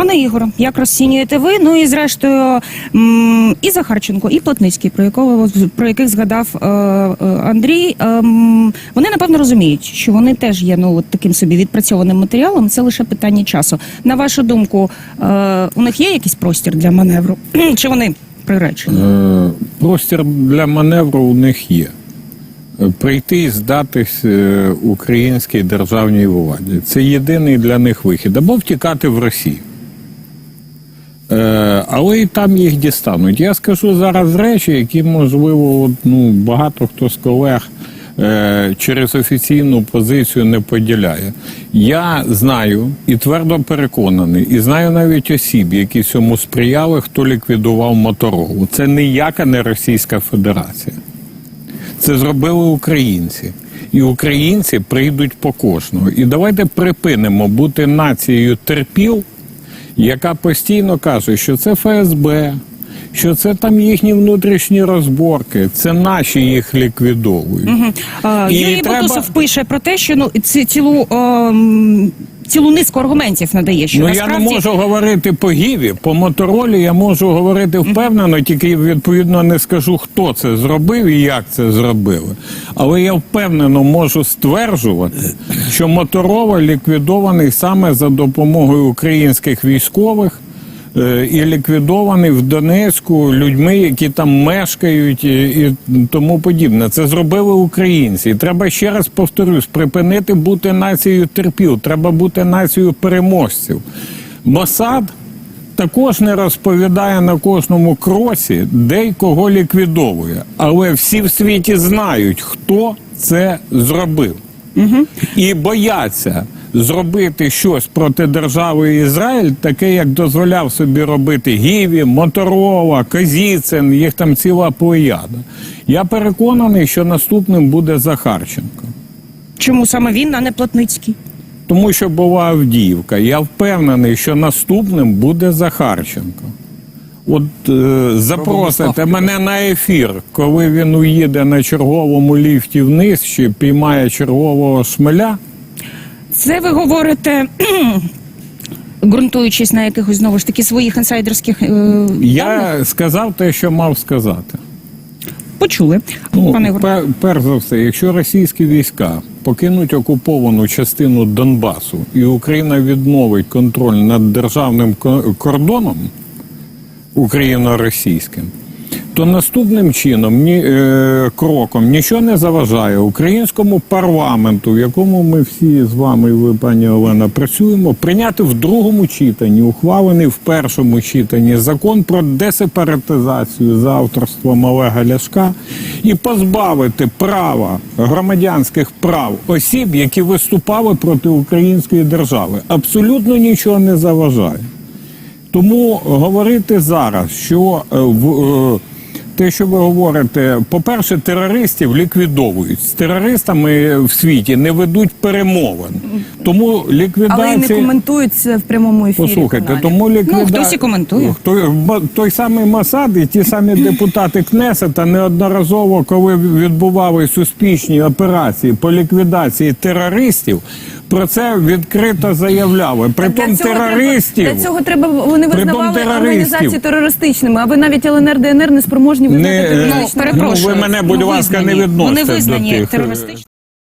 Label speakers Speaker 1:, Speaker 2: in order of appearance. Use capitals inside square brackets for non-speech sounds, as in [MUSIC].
Speaker 1: Пане Ігоре, як розцінюєте ви? Ну і зрештою і Захарченко, і Плотницький, про якого про яких згадав е, е, Андрій. ем, вони напевно розуміють, що вони теж є ну таким собі відпрацьованим матеріалом. Це лише питання часу. На вашу думку, е, у них є якийсь простір для маневру? [CLEARS THROAT] Чи вони приречені?
Speaker 2: Е, Простір для маневру у них є. Е, Прийти і здатись е, українській державній владі. Це єдиний для них вихід. Або втікати в Росію. Але і там їх дістануть. Я скажу зараз речі, які, можливо, ну, багато хто з колег е, через офіційну позицію не поділяє. Я знаю і твердо переконаний, і знаю навіть осіб, які цьому сприяли, хто ліквідував Моторолу. Це ніяка не Російська Федерація. Це зробили українці. І українці прийдуть по кожного. І давайте припинимо бути нацією терпіл, яка постійно каже, що це ФСБ, що це там їхні внутрішні розборки, це наші їх ліквідовують. Угу.
Speaker 1: Юрій
Speaker 2: треба-
Speaker 1: Бутусов пише про те, що ну ці цілу. ем, Цілу низку аргументів надає, що
Speaker 2: Ну
Speaker 1: насправді
Speaker 2: я не можу говорити по гіві, по моторолі я можу говорити впевнено, тільки відповідно не скажу, хто це зробив і як це зробили. Але я впевнено можу стверджувати, що моторола ліквідований саме за допомогою українських військових. Е, І ліквідований в Донецьку людьми, які там мешкають, і, тому подібне. Це зробили українці. І треба ще раз повторюсь: припинити бути нацією терпіл, треба бути нацією переможців. Мосад також не розповідає на кожному кроці, де й кого ліквідовує. Але всі в світі знають, хто це зробив. І бояться зробити щось проти держави Ізраїль, таке, як дозволяв собі робити Гіві, Моторола, Козіцин, їх там ціла плеяда. Я переконаний, що наступним буде Захарченко.
Speaker 1: чому саме він, а не Плотницький?
Speaker 2: Тому що була Авдіївка. Я впевнений, що наступним буде Захарченко. От е, запросите мене на ефір, коли він уїде на черговому ліфті вниз чи піймає чергового шмеля.
Speaker 1: Це ви говорите, ґрунтуючись на якихось знову ж таки своїх інсайдерських е, даних?
Speaker 2: Я сказав те, що мав сказати.
Speaker 1: почули.
Speaker 2: Ну,
Speaker 1: Пане
Speaker 2: пер, перш за все, якщо російські війська покинуть окуповану частину Донбасу і Україна відновить контроль над державним кордоном україно-російським, то наступним чином ні, е, кроком нічого не заважає українському парламенту, в якому ми всі з вами, ви, пані Олена, працюємо, прийняти в другому читанні, ухвалений в першому читанні закон про десепаратизацію за авторством Олега Ляшка і позбавити права громадянських прав осіб, які виступали проти української держави. Абсолютно нічого не заважає. Тому говорити зараз, що е, в е, те, що ви говорите, по-перше, терористів ліквідовують. З терористами в світі не ведуть перемовин. Тому
Speaker 3: Але й не
Speaker 2: ліквідація.
Speaker 3: коментують в прямому ефірі.
Speaker 2: Послухайте, тому ліквіда...
Speaker 1: Ну, хтось і коментує.
Speaker 2: Той, м- той самий Масад і ті самі депутати Кнесета неодноразово, коли відбувались успішні операції по ліквідації терористів, про це відкрито заявляли. Притом
Speaker 3: Для
Speaker 2: терористів.
Speaker 3: Треба, для цього треба вони визнавали організації терористичними, а ви навіть ЛНР, ДНР не спроможні визнати
Speaker 2: Не, е,
Speaker 3: терористичними.
Speaker 1: Ну, перепрошую.
Speaker 2: ви мене, будь
Speaker 1: Ну,
Speaker 2: ласка, не відносите
Speaker 1: Вони
Speaker 2: до
Speaker 1: визнані
Speaker 2: тих, е,
Speaker 1: терористичними.